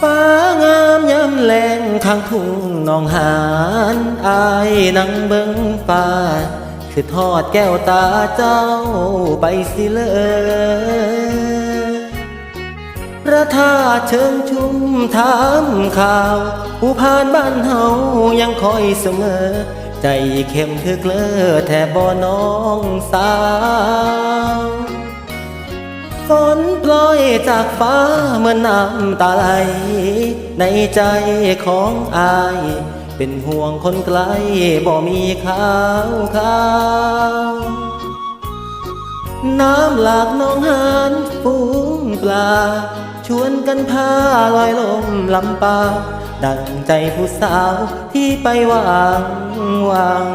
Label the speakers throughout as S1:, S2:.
S1: ฟ้างามยามแลงข้างทุ่งนองหานอายนังเบิ่งฟ้าคือทอดแก้วตาเจ้าไปสิเลยพระธาตุเชิงชุมถามข่าว ผู้ผ่านบ้านเฮายังคอยเสมอ ใจเข้มคือเกลอแทบบ่น้องสาว ฝนปล่อยจากฟ้าเหมือนน้ำตาไหล ในใจของอาย เป็นห่วงคนไกลบ่มีข้าวข้าวน้ำหลากน้องหานฟูงปลา ชวนกันพาลอยลมลำปา ดังใจผู้สาวที่ไปวางวาง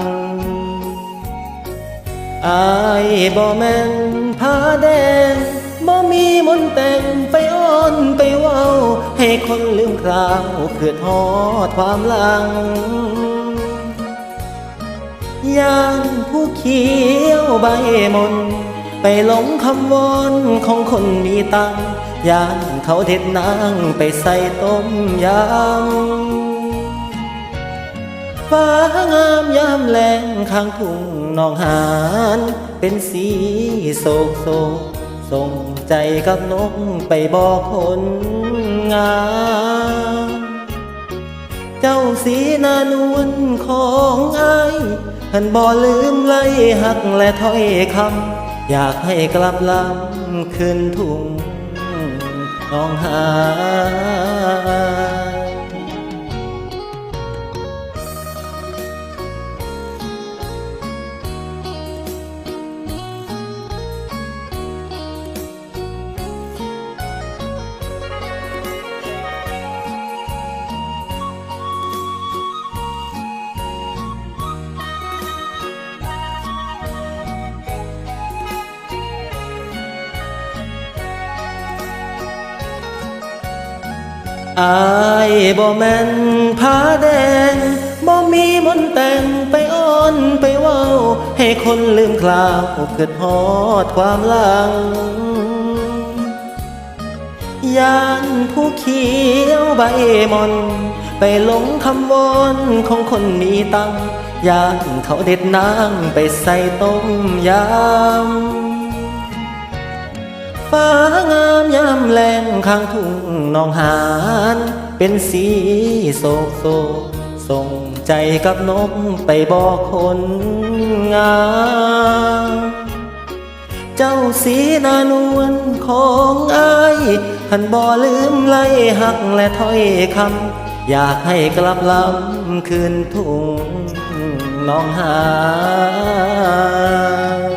S1: อายบ่แม่นผ้าแดง บ่มีมนต์แต่งไปอ้อนไปเว้า ให้คนลืมคราวเกิดทอดความหลังย่างผู้เขียวใบมน ไปหลงคำวอนของคนมีตังย่างเขาเด็ดนางไปใส่ต้มยำฟ้างามยามแลงข้างทุ่งหนองหาน เป็นสีโศกโศก ส่งใจกับนกไปบอกคนงาม เจ้าสีนานวลของอายหันบ่ลืมไล่หักและถ้อยคำอยากให้กลับลำคืนทุ่งหนองหา อายบ่แม่นผาแดงบ่มีมนต์แต่งไปอ้อนไปเว้า ให้คนลืมคลาวเกิดฮอดความหลังยานผู้เขียวใบมอน ไปหลงคำวอนของคนมีตังยานเขาเด็ดนางไปใส่ต้มยำ ฟ้างามยามแลงข้างทุ่งนองหานเป็นสีโศกโศกส่งใจกับนกไปบอกคนงามเจ้าสีนานวลของอายหันบ่ลืมไล่หักและถ้อยคำอยากให้กลับลำคืนทุ่งน้องหาน